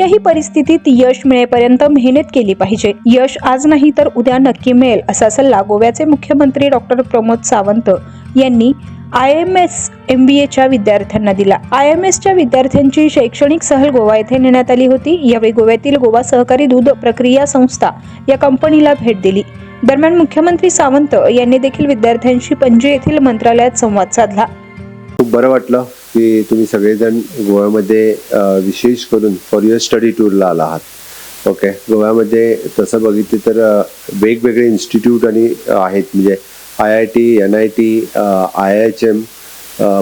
कोणत्याही परिस्थितीत यश मिळेपर्यंत मेहनत केली पाहिजे. यश आज नाही तर उद्या नक्की मिळेल असा सल्ला गोव्याचे मुख्यमंत्री डॉक्टर प्रमोद सावंत यांनी I M S M B एच्या विद्यार्थ्यांना दिला. आय एम एसच्या विद्यार्थ्यांची शैक्षणिक सहल गोवा येथे नेण्यात आली होती. यावेळी गोव्यातील गोवा सहकारी दूध प्रक्रिया संस्था या कंपनीला भेट दिली. दरम्यान मुख्यमंत्री सावंत यांनी देखील विद्यार्थ्यांशी पणजी येथील मंत्रालयात संवाद साधला. खूप बरं वाटलं. की तुम्ही सगळेजण गोव्यामध्ये विशेष करून फॉर युअर स्टडी टूरला आला आहात ओके गोव्यामध्ये तसं बघितलं तर वेगवेगळे इन्स्टिट्यूट आणि आहेत. म्हणजे I I T N I T I H M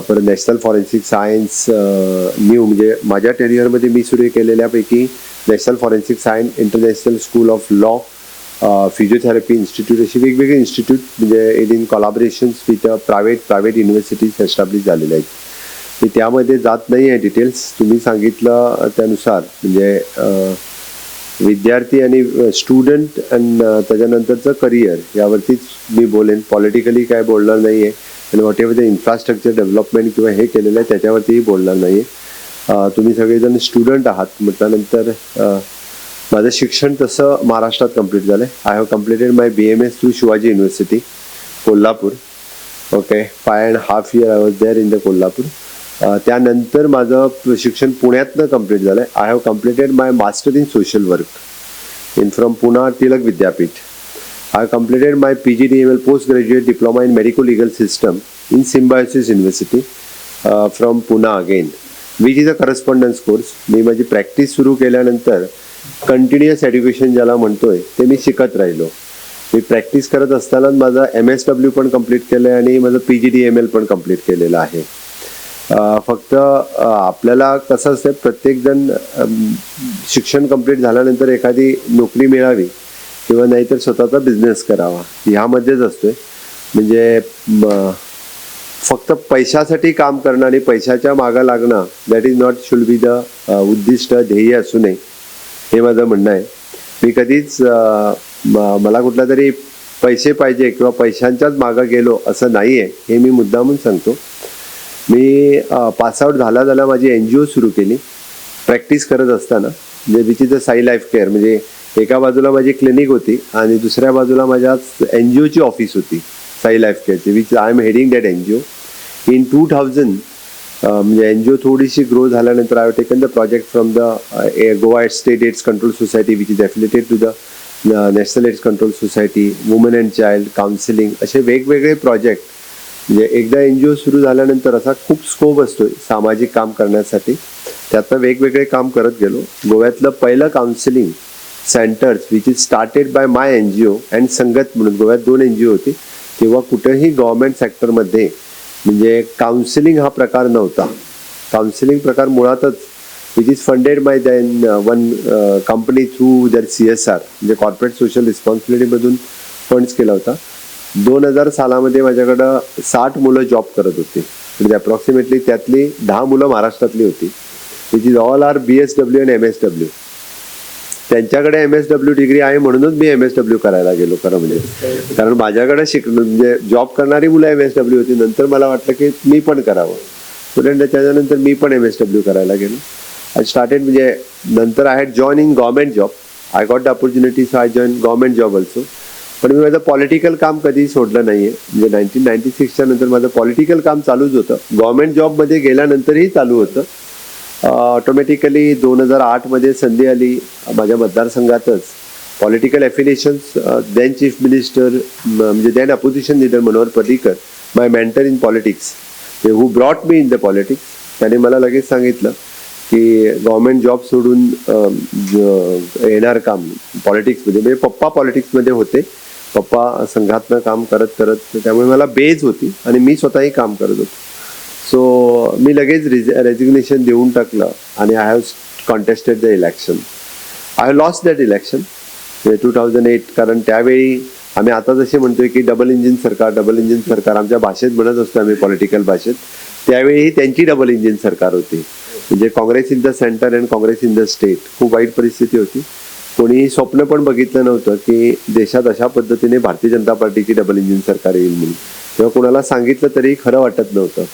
परत नॅशनल फॉरेन्सिक सायन्स न्यू म्हणजे माझ्या टेरियरमध्ये मी सुरू केलेल्यापैकी national forensic science international school of law physiotherapy institute अशी वेगवेगळे इन्स्टिट्यूट म्हणजे in in collaborations with private private universities establish झालेल्या आहेत. मी त्यामध्ये जात नाही आहे डिटेल्स तुम्ही सांगितलं त्यानुसार. म्हणजे विद्यार्थी आणि स्टुडंट अँड त्याच्यानंतरचं करिअर यावरतीच मी बोलेन. पॉलिटिकली काय बोलणार नाही आहे आणि whatever the infrastructure development किंवा हे केलेलं आहे त्याच्यावरतीही बोलणार नाही आहे तुम्ही सगळेजण स्टुडंट आहात. म्हटल्यानंतर माझं शिक्षण तसं महाराष्ट्रात कंप्लीट झालं आहे I have completed my B M S through Shivaji university Kolhapur okay five and half year I was there in the Kolhapur. त्यानंतर माझं शिक्षण पुण्यातनं कंप्लीट झालं आहे I have completed my master in social work in from Poona Tilak Vidyapeeth I have completed my P G D M L post graduate diploma in medico legal system in Symbiosis university from Poona again which is a correspondence course मी माझी practice सुरू केल्यानंतर continuous education ज्याला म्हणतोय ते मी शिकत राहिलो. मी practice करत असताना माझं एम एस डब्ल्यू पण कंप्लीट केलं आहे आणि माझं P G D M L पण कंप्लीट केलेलं आहे. फक्त आपल्याला कसं असतं प्रत्येकजण शिक्षण कंप्लीट झाल्यानंतर एखादी नोकरी मिळावी किंवा नाहीतर स्वतःचा बिझनेस करावा ह्यामध्येच असतोय. म्हणजे फक्त पैशासाठी काम करणं आणि पैशाच्या मागं लागणं that is not should be the उद्दिष्ट ध्येय असू नये हे माझं म्हणणं आहे. मी कधीच म- मला कुठला तरी पैसे पाहिजे किंवा पैशांच्याच मागं गेलो असं नाही आहे हे मी मुद्दामून सांगतो. मी पासआउट झाला झाला माझी एन जी ओ सुरू केली. प्रॅक्टिस करत असताना म्हणजे which is a Sai life care म्हणजे एका बाजूला माझी क्लिनिक होती आणि दुसऱ्या बाजूला माझ्या एन जी ओची ऑफिस होती Sai life केअरची which I am heading that N G O in two thousand म्हणजे एन जी ओ थोडीशी ग्रो झाल्यानंतर I taken the project from the Goa state AIDS control society which is affiliated to the national AIDS control society woman and child counselling असे वेगवेगळे project म्हणजे एकदा N G ओ सुरू झाल्यानंतर असा खूप स्कोप असतोय सामाजिक काम करण्यासाठी. त्यातनं वेगवेगळे काम करत गेलो. गोव्यातलं पहिलं counselling centres which is started by my N G O and Sangath म्हणून गोव्यात दोन एन जी ओ होती. तेव्हा कुठेही गव्हर्मेंट सेक्टरमध्ये म्हणजे काउन्सिलिंग हा प्रकार नव्हता. काउन्सिलिंग प्रकार मुळातच which is funded by than one company through their C S R म्हणजे कॉर्पोरेट सोशल रिस्पॉन्सिबिलिटीमधून फंड्स केला होता. दोन हजार सालामध्ये माझ्याकडं साठ मुलं जॉब करत होती. म्हणजे अप्रॉक्सिमेटली त्यातली दहा मुलं महाराष्ट्रातली होती. Which is all are B S W and M S W त्यांच्याकडे एम एस डब्ल्यू डिग्री आहे म्हणूनच मी एम एस डब्ल्यू करायला गेलो खरं म्हणजे. कारण माझ्याकडे शिक म्हणजे जॉब करणारी मुलं एम एस डब्ल्यू होती. नंतर मला वाटलं की मी पण करावं. स्टुडंट त्याच्यानंतर मी पण एम एस डब्ल्यू करायला गेलो. आय स्टार्टेड म्हणजे नंतर I had join in government job I got the opportunity so I join government job also पण मी माझं पॉलिटिकल काम कधी सोडलं नाहीये. म्हणजे नाईन्टीन नाईन्टी सिक्सच्या नंतर माझं पॉलिटिकल काम चालूच होतं. गव्हर्नमेंट जॉबमध्ये गेल्यानंतरही चालू होतं. ऑटोमॅटिकली दोन हजार आठमध्ये संधी आली माझ्या मतदारसंघातच. Political affiliations then chief minister म्हणजे then opposition leader Manohar Parrikar my mentor in politics ते who brought me in the politics त्याने मला लगेच सांगितलं की गव्हर्मेंट जॉब सोडून येणार काम. पॉलिटिक्समध्ये म्हणजे पप्पा पॉलिटिक्समध्ये होते. पप्पा संघातनं काम करत करत त्यामुळे मला बेज होती आणि मी स्वतःही काम करत होतो. सो मी लगेच रिज रेजिग्नेशन देऊन टाकलं आणि I have contested the election I have lost that election two thousand eight कारण त्यावेळी आम्ही आता जसे म्हणतोय की डबल इंजिन सरकार डबल इंजिन सरकार आमच्या भाषेत म्हणत असतो आम्ही पॉलिटिकल भाषेत. त्यावेळी त्यांची डबल इंजिन सरकार होती. म्हणजे Congress in the centre and Congress in the state खूप वाईट परिस्थिती होती. कोणी स्वप्न पण बघितलं नव्हतं की देशात अशा पद्धतीने भारतीय जनता पार्टीची डबल इंजिन सरकार येईल म्हणून. तेव्हा कोणाला सांगितलं तरी खरं वाटत नव्हतं.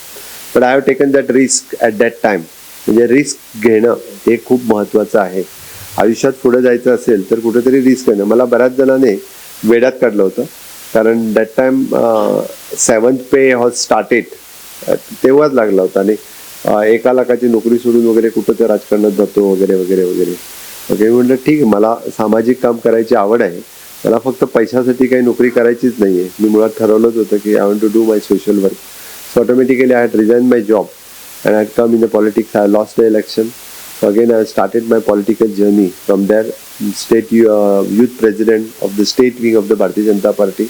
पण I have taken that risk at that time म्हणजे रिस्क घेणं हे खूप महत्त्वाचं आहे. आयुष्यात पुढे जायचं असेल तर कुठेतरी रिस्क घेणं. मला बऱ्याच जणांनी वेड्यात काढलं होतं. कारण that time seventh pay has started तेव्हाच लागला होता. आणि एका लाखाची नोकरी सोडून वगैरे कुठं तर राजकारणात जातो वगैरे वगैरे वगैरे. ओके मी म्हटलं ठीक आहे मला सामाजिक काम करायची आवड आहे. मला फक्त पैशासाठी काही नोकरी करायचीच नाही आहे मी मुळात ठरवलंच होतं की I want to do my social work so automatically I had resign my job and I come in the politics I lost the election again I started my political journey from there state youth president of the state wing of the Bharatiya Janata Party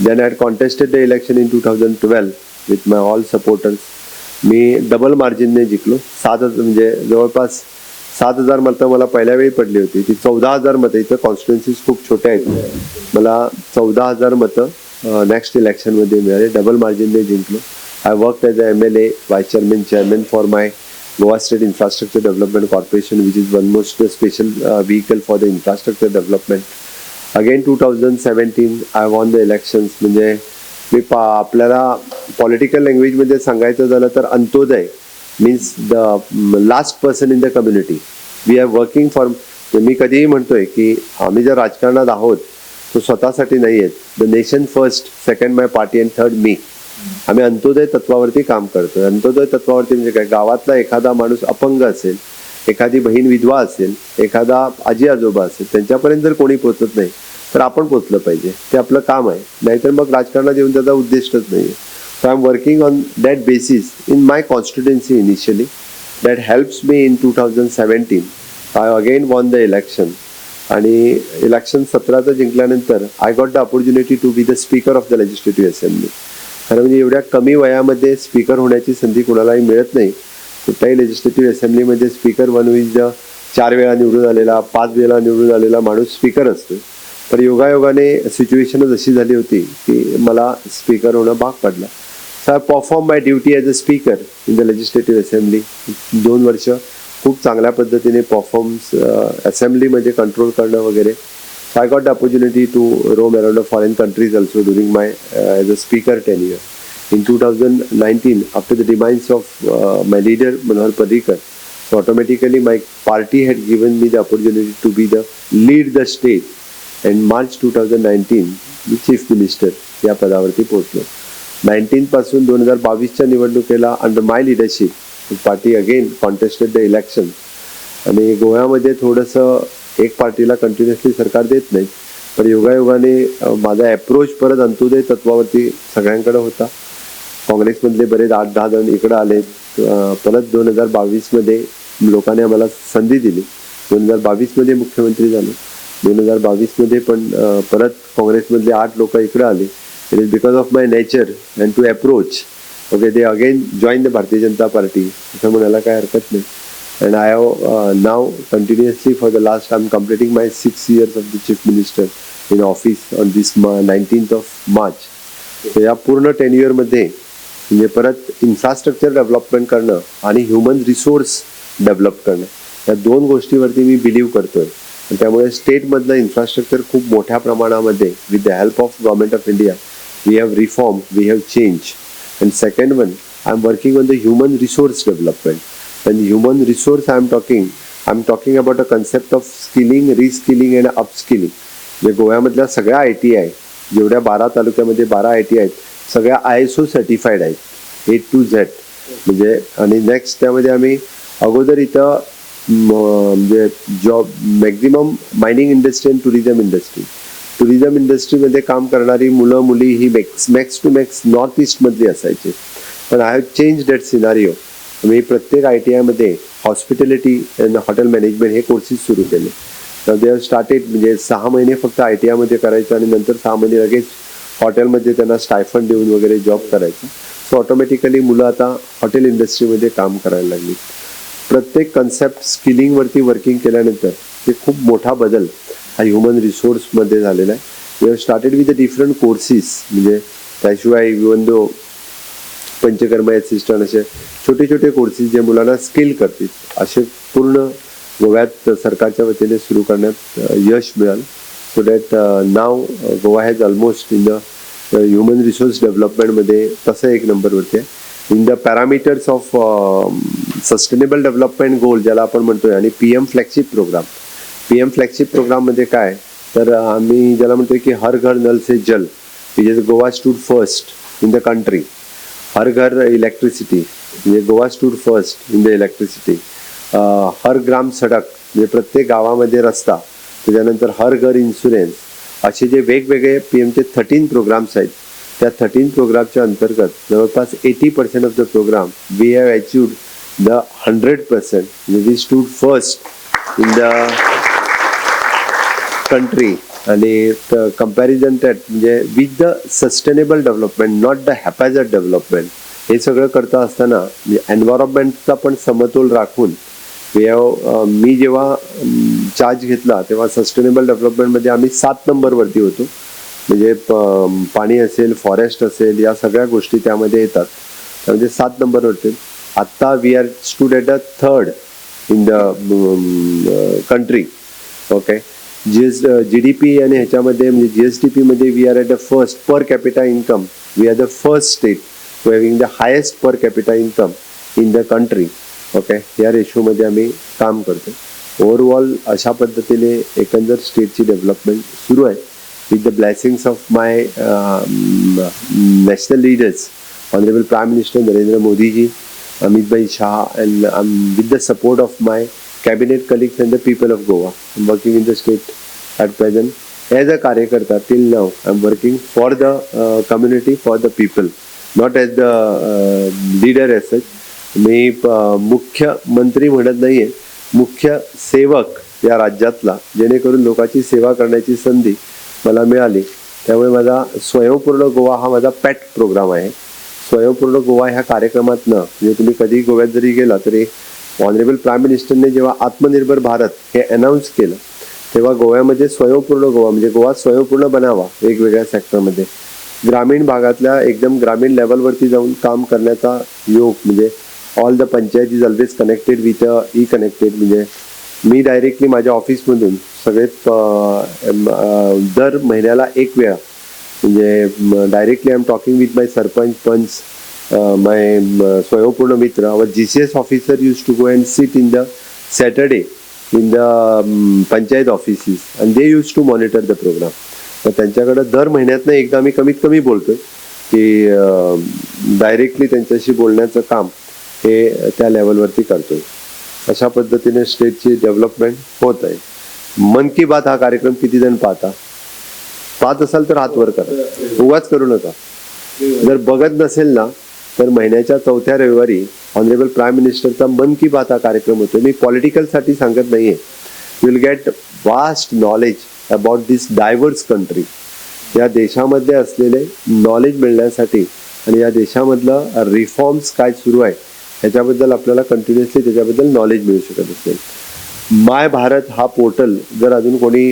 then I contested the election in two thousand twelve with my all supporters me double मार्जिनने जिंकलो सात म्हणजे जवळपास सात हजार मतं मला पहिल्या वेळी पडली होती. ती चौदा हजार मतं इथं कॉन्स्टिट्युन्सीज खूप छोट्या आहेत. मला चौदा हजार मतं नेक्स्ट इलेक्शनमध्ये मिळाले. डबल मार्जिनने जिंकलो. I work as a M L A vice chairman chairman for my Goa state infrastructure development corporation which is one most special special uh, vehicle for the infrastructure development. Again, 2017, I won the elections. म्हणजे मी पा आपल्याला political लँग्वेजमध्ये सांगायचं झालं तर Antyodaya means the last person in the community we are working for मी कधीही म्हणतोय की आम्ही जर राजकारणात आहोत तो स्वतःसाठी नाही आहेत the nation first second my party and third me आम्ही अंत्योदय तत्वावरती काम करतोय. अंत्योदय तत्वावरती म्हणजे काय? गावातला एखादा माणूस अपंग असेल एखादी बहीण विधवा असेल एखादा आजी आजोबा असेल त्यांच्यापर्यंत जर कोणी पोहोचत नाही तर आपण पोचलं पाहिजे. ते आपलं काम आहे. नाहीतर मग राजकारणात येऊन त्याचा उद्दिष्टच नाही आहे So I'm working on that basis in my constituency initially that helps me in two thousand again I again won the election आणि इलेक्शन सतराचं जिंकल्यानंतर I got the opportunity to be the speaker of the legislative assembly खरं म्हणजे एवढ्या कमी वयामध्ये speaker होण्याची संधी कुणालाही मिळत नाही. कुठल्याही लेजिस्लेटिव्ह असेंब्लीमध्ये स्पीकर वन इज द चार वेळा निवडून आलेला पाच वेळा निवडून आलेला माणूस स्पीकर असतो. तर योगायोगाने सिच्युएशनच अशी झाली होती की मला स्पीकर होणं भाग पडला. So I perform my duty as a speaker in the legislative assembly दोन वर्ष खूप चांगल्या पद्धतीने परफॉर्म्स असेंब्लीमध्ये कंट्रोल करणं वगैरे So I got the opportunity to roam around the foreign countries also during my uh, as a speaker tenure. In 2019, after the demise of uh, my leader Manohar Parrikar, so automatically my party had given me the opportunity to be the lead the state. And March 2019, मी chief minister या पदावरती पोहोचलो nineteen पासून दोन हजार बावीसच्या निवडणुकीला under my leadership party again contested the election आणि गोव्यामध्ये थोडंसं एक पार्टीला कंटिन्युअसली सरकार देत नाही. पण योगायोगाने माझा अप्रोच परत अंत्योदय तत्वावरती सगळ्यांकडे होता. काँग्रेसमधले बरेच आठ दहा जण इकडं आले. परत दोन हजार बावीसमध्ये लोकांनी आम्हाला संधी दिली. दोन हजार बावीसमध्ये मुख्यमंत्री झालो. दोन हजार बावीसमध्ये पण परत काँग्रेसमधले आठ लोक इकडं आले. It is because of my nature and to approach. Okay they again join the Bharatiya Janata Party असं म्हणायला काय हरकत नाही। And I have uh, now continuously for the last I'm completing my six years of the chief minister in office on this ma- 19th of March. या पूर्ण टेन्युअरमध्ये म्हणजे परत infrastructure development करणं आणि ह्युमन रिसोर्स डेव्हलप करणं या दोन गोष्टीवरती मी बिलीव्ह करतोय. त्यामुळे स्टेटमधलं इन्फ्रास्ट्रक्चर खूप मोठ्या प्रमाणामध्ये with the help of government of India we have reform we have change And second one, I am working the the human resource development and human resource I'm talking, I'm talking about a concept of skilling, reskilling and upskilling. जे गोव्यामधल्या सगळ्या I T I जेवढ्या बारा तालुक्यामध्ये बारा I T आहेत सगळ्या I S O certified आहेत ए to Z म्हणजे आणि नेक्स्ट त्यामध्ये आम्ही अगोदर इथं म्हणजे job maximum mining industry and tourism industry tourism इंडस्ट्रीमध्ये काम करणारी मुलं मुली ही max max to max north ईस्टमधली असायची. पण I have change that scenario मी प्रत्येक आय टी आयमध्ये हॉस्पिटॅलिटी अँड हॉटेल मॅनेजमेंट हे कोर्सेस सुरू केले. तर दे स्टार्टेड म्हणजे सहा महिने फक्त आय टी आयमध्ये करायचं आणि नंतर सहा महिने लगेच हॉटेलमध्ये त्यांना स्टायफंड देऊन वगैरे जॉब करायचं. सो ऑटोमॅटिकली मुलं आता हॉटेल इंडस्ट्रीमध्ये काम करायला लागली. प्रत्येक कन्सेप्ट स्किलिंगवरती वर्किंग केल्यानंतर ते खूप मोठा बदल हा ह्युमन रिसोर्समध्ये झालेला आहे. We have started with the different courses म्हणजे त्याशिवाय इवन दो पंचकर्म असिस्टंट असे छोटे छोटे कोर्सेस जे मुलांना स्किल करतील असे पूर्ण गोव्यात सरकारच्या वतीने सुरू करण्यात यश मिळालं. So that now Goa has almost in the human resource डेव्हलपमेंटमध्ये तसं एक नंबरवरती आहे. In the parameters of sustainable development goal ज्याला आपण म्हणतोय आणि P M flagship programme P M flagship प्रोग्राममध्ये काय? तर आम्ही ज्याला म्हणतो की हर घर नल से जल म्हणजे is Goa stood first in the country Har Ghar electricity म्हणजे Goa stood first in the electricity Har Gram Sadak म्हणजे प्रत्येक गावामध्ये रस्ता त्याच्यानंतर हर घर इन्शुरन्स असे जे वेगवेगळे पी एमचे थर्टीन प्रोग्राम्स आहेत त्या थर्टीन प्रोग्रामच्या अंतर्गत जवळपास eighty percent of the programme we have achieved the hundred percent म्हणजे we stood first in the country आणि कंपॅरिझन दॅट म्हणजे with the sustainable development not the haphazard development हे सगळं करता असताना म्हणजे एन्व्हायरमेंटचा पण समतोल राखून मी जेव्हा चार्ज घेतला तेव्हा सस्टेनेबल डेव्हलपमेंटमध्ये आम्ही सात नंबरवरती होतो. म्हणजे प- पाणी असेल फॉरेस्ट असेल या सगळ्या गोष्टी त्यामध्ये येतात. त्यामध्ये सात नंबरवरती आत्ता we are stood at a third in the country okay G S G D P आणि ह्याच्यामध्ये म्हणजे जी एस टी पीमध्ये we are at the first per capita income we are the first state to having the highest per capita income in the country okay या रेशोमध्ये आम्ही काम करतो. Overall अशा पद्धतीने एकंदर स्टेटची डेव्हलपमेंट सुरू आहे. With the blessings of my national leaders honourable prime minister Narendra Modiji Amit bhai Shah and with the support of my cabinet colleagues and the people of Goa I am working in the state at present as a karyakarta till now I am working for the community for the people not as the leader as such me uh, मुख्यमंत्री म्हणत नाही आहे मुख्य सेवक या राज्यातला जेणेकरून लोकांची सेवा करण्याची संधी मला मिळाली. त्यामुळे माझा स्वयंपूर्ण गोवा हा माझा पॅट प्रोग्राम आहे. स्वयंपूर्ण गोवा ह्या कार्यक्रमातनं म्हणजे तुम्ही कधी गोव्यात जरी गेला तरी ऑनरेबल प्राईम मिनिस्टरने जेव्हा आत्मनिर्भर भारत हे अनाऊन्स केलं तेव्हा गोव्यामध्ये स्वयंपूर्ण गोवा म्हणजे गोवा स्वयंपूर्ण बनावा वेगवेगळ्या सेक्टरमध्ये ग्रामीण भागातल्या एकदम ग्रामीण लेवलवरती जाऊन काम करण्याचा योग म्हणजे all the panchayat is always connected with e connected म्हणजे मी डायरेक्टली माझ्या ऑफिसमधून सगळे दर महिन्याला एक वेळा म्हणजे directly I am talking with my sarpanch panch my Swayampurna Mitra our G C S officer use to go and sit in the Saturday in the panchayat offices and they use to monitor the programme तर त्यांच्याकडं दर महिन्यातनं एकदा मी कमीत कमी बोलतोय की uh, directly त्यांच्याशी बोलण्याचं काम हे त्या लेवलवरती करतोय. अशा पद्धतीने स्टेटची डेव्हलपमेंट होत आहे. मन की बात हा कार्यक्रम किती जण पाहता? पाहत असाल तर हातवर करा. उगाच करू नका. जर बघत नसेल ना तर महिन्याच्या चौथ्या रविवारी ऑनरेबल प्राईम मिनिस्टरचा मन की बात हा कार्यक्रम होतो मी पॉलिटिकलसाठी सांगत नाही आहे will get vast knowledge about this diverse country या देशामध्ये असलेले नॉलेज मिळण्यासाठी आणि या देशामधलं रिफॉर्म्स काय सुरू आहे ह्याच्याबद्दल आपल्याला कंटिन्युअसली त्याच्याबद्दल नॉलेज मिळू शकत असेल. माय भारत हा पोर्टल जर अजून कोणी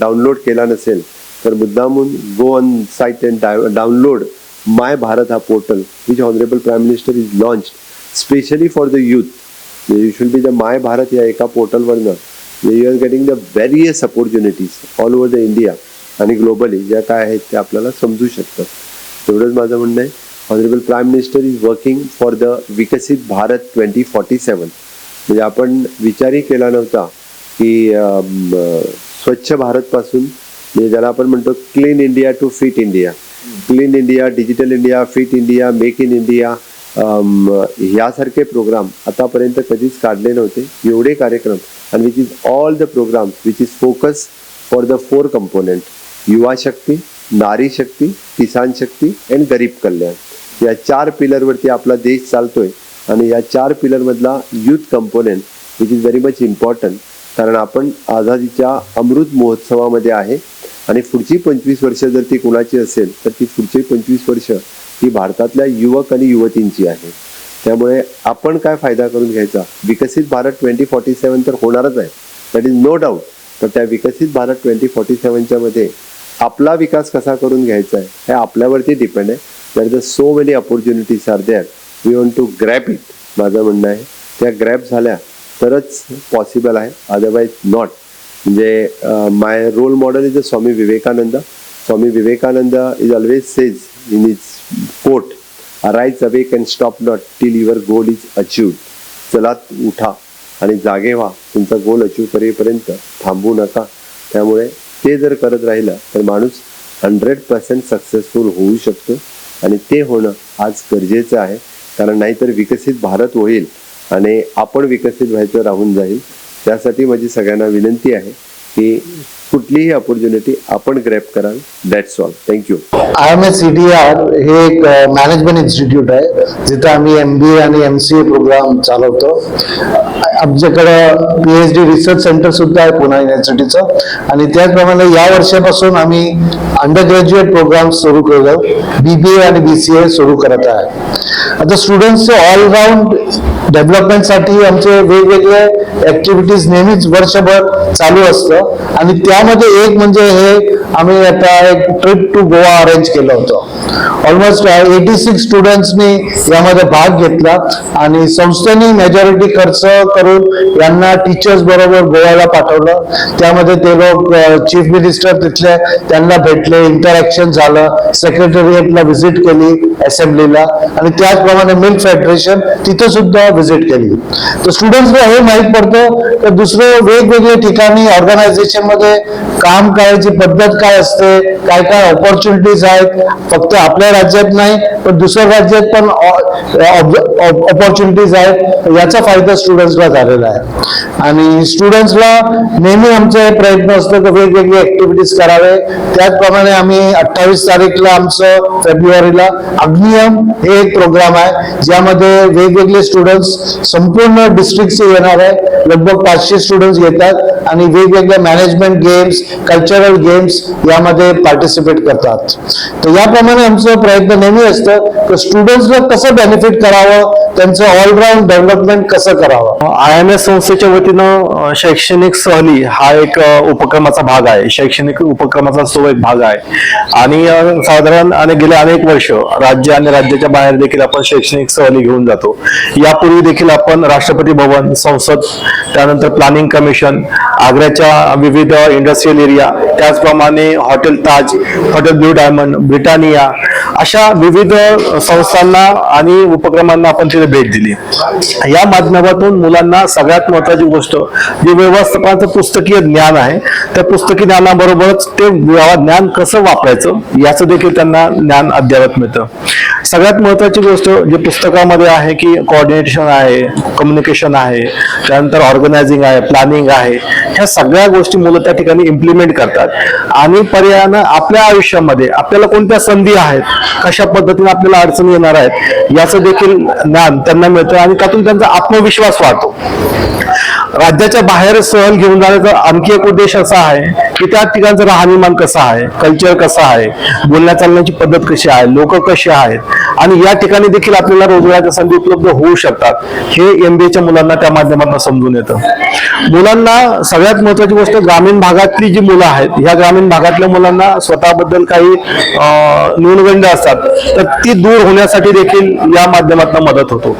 डाउनलोड केला नसेल तर मुद्दामून go on site and download my Bharat हा portal which honourable prime minister is launch specially for the youth you should be the my Bharat या एका पोर्टलवरनं. You are getting the various opportunities all over the India आणि globally ज्या काय आहेत त्या आपल्याला समजू शकतात. तेवढंच माझं म्हणणं आहे. Honourable prime minister is working for the Viksit Bharat twenty forty सेवन म्हणजे आपण विचारही केला नव्हता की स्वच्छ भारतपासून म्हणजे ज्याला आपण म्हणतो clean India to fit India clean India digital India fit India make in India ह्यासारखे यासारखे प्रोग्राम आतापर्यंत कधीच काढले नव्हते. एवढे कार्यक्रम आणि which is all the programme which is focus for the four component Yuva Shakti Nari Shakti Kisan Shakti and गरीब कल्याण. या चार पिलरवरती आपला देश चालतोय आणि या चार पिलरमधला youth component which is very much important कारण आपण आझादीच्या अमृत महोत्सवामध्ये आहे. आणि पुढची पंचवीस वर्ष जर ती कुणाची असेल तर ती पुढची पंचवीस वर्ष ही भारतातल्या युवक आणि युवतींची आहे. त्यामुळे आपण काय फायदा करून घ्यायचा? विकसित भारत ट्वेंटी फॉर्टी सेवन तर होणारच आहे. दॅट इज नो डाऊट तर त्या विकसित भारत ट्वेंटी फॉर्टी सेवनच्या मध्ये आपला विकास कसा करून घ्यायचा आहे हे आपल्यावरती डिपेंड आहे. That the so many opportunities are there we want to grab it माझं म्हणणं आहे. त्या ग्रॅप झाल्या तरच पॉसिबल आहे. अदरवाईज नॉट म्हणजे my role model is a Swami Vivekananda Swami Vivekananda is always says in is quote rise awake and stop not till your goal is achieve चला उठा आणि जागे व्हा. तुमचा गोल अचीव करेपर्यंत थांबू नका. त्यामुळे ते जर करत राहिलं तर माणूस हंड्रेड पर्सेंट सक्सेसफुल होऊ शकतो आणि ते होणं आज गरजेचं आहे. कारण नाहीतर विकसित भारत होईल आणि आपण विकसित व्हायचं राहून जाईल. त्यासाठी माझी सगळ्यांना विनंती आहे की कुठलीही ऑपॉर्च्युनिटी आपण ग्रॅप कराल. That's all thank you I am S C T R हे एक मॅनेजमेंट इन्स्टिट्यूट आहे. जिथं आम्ही एम बी ए आणि एम सी ए प्रोग्राम चालवतो. आमच्याकडं P H D research centre सुद्धा आहे पुणे युनिव्हर्सिटीचं आणि त्याचप्रमाणे या वर्षापासून आम्ही अंडर ग्रॅज्युएट प्रोग्राम सुरू केलं. बी बी ए आणि बी सी ए सुरू करत आहे. आता स्टुडंट्सचे ऑलराऊंड डेव्हलपमेंटसाठी आमचे वेगवेगळे ऍक्टिव्हिटीज नेहमीच वर्षभर चालू असतं. आणि त्या त्यामध्ये एक म्हणजे हे आम्ही आता एक ट्रिप टू गोवा अरेंज केलं होतं. ऑलमोस्ट एटी सिक्स स्टुडंट्सनी यामध्ये भाग घेतला आणि संस्थेने मेजॉरिटी खर्च करून यांना टीचर्स बरोबर गोव्याला पाठवलं. त्यामध्ये ते लोक चीफ मिनिस्टर तिथले त्यांना भेटले इंटरॅक्शन झालं सेक्रेटरिएटला व्हिजिट केली असेंब्लीला आणि त्याचप्रमाणे मिल्क फेडरेशन तिथे सुद्धा व्हिजिट केली. तर स्टुडंट्सला हे माहीत पडतं की दुसरं वेगवेगळ्या ठिकाणी ऑर्गनायझेशनमध्ये काम करायची पद्धत काय असते? काय काय ऑपॉर्च्युनिटीज आहेत? फक्त आपल्या राज्यात नाही पण दुसऱ्या राज्यात पण ऑपॉर्च्युनिटीज आहेत. याचा फायदा स्टुडंट्सला झालेला आहे. आणि स्टुडंट्सला नेहमी आमचे हे प्रयत्न असतो की वेगवेगळे ऍक्टिव्हिटीज करावे. त्याचप्रमाणे आम्ही अठ्ठावीस तारीखला आमचं फेब्रुवारीला अग्नियम हे एक प्रोग्राम आहे ज्यामध्ये वेगवेगळे स्टुडंट्स संपूर्ण डिस्ट्रिक्टचे येणार आहे. लगभग पाचशे स्टुडंट्स येतात आणि वेगवेगळ्या मॅनेजमेंट गेम्स कल्चरल गेम्स यामध्ये पार्टिसिपेट करतात. तर याप्रमाणे आमचं प्रयत्न नेहमी असतं तर स्टुडंट्सला कसं बेनिफिट करावं? त्यांचं ऑलराऊंड डेव्हलपमेंट कसं करावं? आय एम एस संस्थेच्या वतीनं शैक्षणिक सहली हा एक उपक्रमाचा भाग आहे. शैक्षणिक उपक्रमाचा तो एक भाग आहे. आणि साधारण आणि गेले अनेक वर्ष राज्य आणि राज्याच्या बाहेर देखील आपण शैक्षणिक सहली घेऊन जातो. यापूर्वी देखील आपण राष्ट्रपती भवन संसद त्यानंतर प्लॅनिंग कमिशन आग्र्याच्या विविध इंडस्ट्रियल एरिया त्याचप्रमाणे hotel Taj hotel blue diamond Britannia अशा विविध संस्थांना आणि उपक्रमांना आपण तिथे भेट दिली. या माध्यमातून मुलांना सगळ्यात महत्वाची गोष्ट जे व्यवस्थापनाचं पुस्तकीय ज्ञान आहे त्या पुस्तकी ज्ञानाबरोबरच ते व्यव- ज्ञान कसं वापरायचं याचं देखील त्यांना ज्ञान अद्ययावत मिळतं. सगळ्यात महत्वाची गोष्ट जे पुस्तकामध्ये आहे की कोऑर्डिनेशन आहे कम्युनिकेशन आहे त्यानंतर ऑर्गनायझिंग आहे प्लॅनिंग आहे ह्या सगळ्या गोष्टी मुलं त्या ठिकाणी इम्प्लिमेंट करतात. आणि पर्यायानं आपल्या आयुष्यामध्ये आपल्याला कोणत्या संधी आहेत कशा पद्धतीने आपल्याला अडचणी येणार आहेत याचं देखील ज्ञान त्यांना मिळतं आणि त्यातून त्यांचा आत्मविश्वास वाढतो. राज्याच्या बाहेर सहल घेऊन जाण्याचा आणखी एक उद्देश असा आहे की त्या ठिकाणचं राहणीमान कसं आहे? कल्चर कसं आहे? बोलण्या चालण्याची पद्धत कशी आहे? लोक कशी आहेत? आणि या ठिकाणी देखील आपल्याला रोजगाराच्या संधी उपलब्ध होऊ शकतात. हे एमबीएच्या मुलांना त्या माध्यमातून समजून येतं. मुलांना सगळ्यात महत्वाची गोष्ट ग्रामीण भागातली जी मुलं आहेत ह्या ग्रामीण भागातल्या मुलांना स्वतःबद्दल काही अं, न्यूनगंड असतात तर ती दूर होण्यासाठी देखील या माध्यमातून मदत होतो.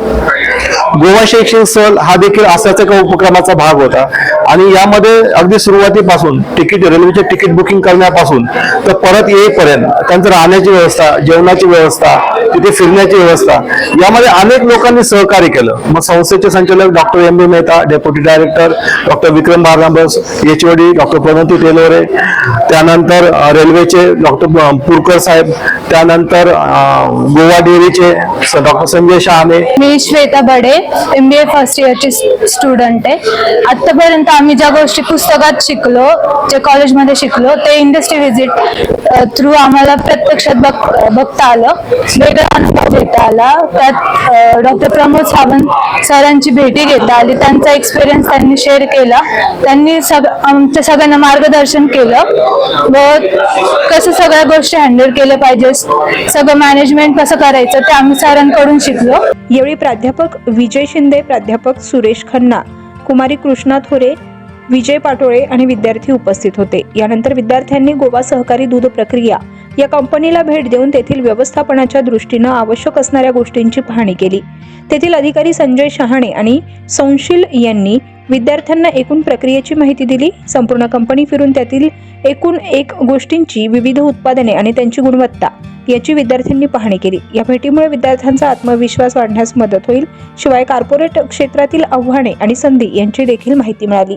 गोवा शैक्षणिक सहल हा देखील असाच एका उपक्रमाचा भाग होता. आणि यामध्ये अगदी सुरुवातीपासून तिकीट रेल्वेचे तिकीट बुकिंग करण्यापासून तर परत येईपर्यंत त्यांचं राहण्याची व्यवस्था जेवणाची व्यवस्था तिथे फिरण्याची व्यवस्था. यामध्ये अनेक लोकांनी सहकार्य केलं. मग संस्थेचे संचालक doctor M B Mehta deputy director doctor Vikram Barnabas H O D doctor Pranati Telore त्यानंतर रेल्वेचे डॉक्टर पुरकर साहेब त्यानंतर गोवा डेअरीचे doctor Sanjay Shahane. Me Shweta Bade M B A first इयरची student आहे. आतापर्यंत आम्ही ज्या गोष्टी पुस्तकात शिकलो जे कॉलेजमध्ये शिकलो ते इंडस्ट्री व्हिजिट थ्रू आम्हाला प्रत्यक्षात बघ बघता आलं. वेगळा अनुभव घेता आला त्यात डॉक्टर प्रमोद सावंत सरांची भेटी घेता आली त्यांचा एक्सपिरियन्स त्यांनी शेअर केला. त्यांनी सग आमच्या सगळ्यांना मार्गदर्शन केलं. व कसं सगळ्या गोष्टी हँडल केल्या पाहिजे सगळं मॅनेजमेंट कसं करायचं ते आम्ही सरांकडून शिकलो. यावेळी प्राध्यापक विजय शिंदे प्राध्यापक सुरेश खन्ना कुमारी कृष्णा थोरे विजय पाटोळे आणि विद्यार्थी उपस्थित होते. यानंतर विद्यार्थ्यांनी गोवा सहकारी दूध प्रक्रिया या कंपनीला भेट देऊन तेथील व्यवस्थापनाच्या दृष्टीनं आवश्यक असणाऱ्या गोष्टींची पाहणी केली. तेथील अधिकारी संजय शहाणे आणि संशील यांनी विद्यार्थ्यांना एकूण प्रक्रियेची माहिती दिली. संपूर्ण कंपनी फिरून त्यातील एकूण एक गोष्टींची विविध उत्पादने आणि त्यांची गुणवत्ता याची विद्यार्थ्यांनी पाहणी केली. या भेटीमुळे विद्यार्थ्यांचा आत्मविश्वास वाढण्यास मदत होईल. शिवाय कॉर्पोरेट क्षेत्रातील आव्हाने आणि संधी यांची देखील माहिती मिळाली.